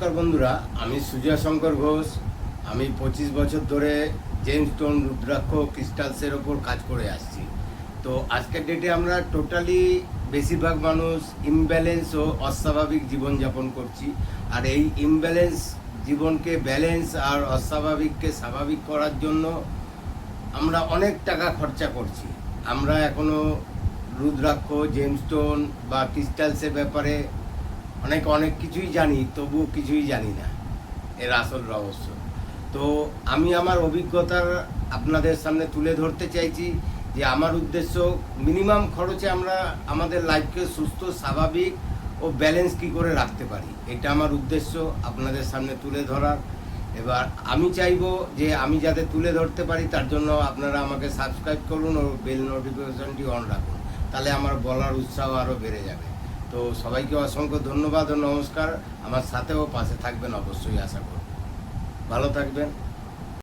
নমস্কার বন্ধুরা, আমি সুজয় শঙ্কর ঘোষ। আমি পঁচিশ বছর ধরে জেমস স্টোন রুদ্রাক্ষ ক্রিস্টালসের ওপর কাজ করে আসছি। তো আজকের ডেটে আমরা টোটালি বেশিরভাগ মানুষ ইমব্যালেন্স ও অস্বাভাবিক জীবনযাপন করছি। আর এই ইমব্যালেন্স জীবনকে ব্যালেন্স আর অস্বাভাবিককে স্বাভাবিক করার জন্য আমরা অনেক টাকা খরচা করছি। আমরা এখনও রুদ্রাক্ষ জেমস জেমস্টোন বা ক্রিস্টালসের ব্যাপারে অনেক অনেক কিছুই জানি, তবুও কিছুই জানি না এর আসল রহস্য। তো আমি আমার অভিজ্ঞতার আপনাদের সামনে তুলে ধরতে চাইছি যে আমার উদ্দেশ্য মিনিমাম খরচে আমরা আমাদের লাইফকে সুস্থ, স্বাভাবিক ও ব্যালেন্স কি করে রাখতে পারি, এটা আমার উদ্দেশ্য আপনাদের সামনে তুলে ধরার। এবার আমি চাইব যে আমি যাতে তুলে ধরতে পারি, তার জন্য আপনারা আমাকে সাবস্ক্রাইব করুন ও বেল নোটিফিকেশনটি অন রাখুন, তাহলে আমার বলার উৎসাহ আরও বেড়ে যাবে। তো সবাইকে অসংখ্য ধন্যবাদ ও নমস্কার। আমার সাথেও পাশে থাকবেন, অবশ্যই আশা করব। ভালো থাকবেন।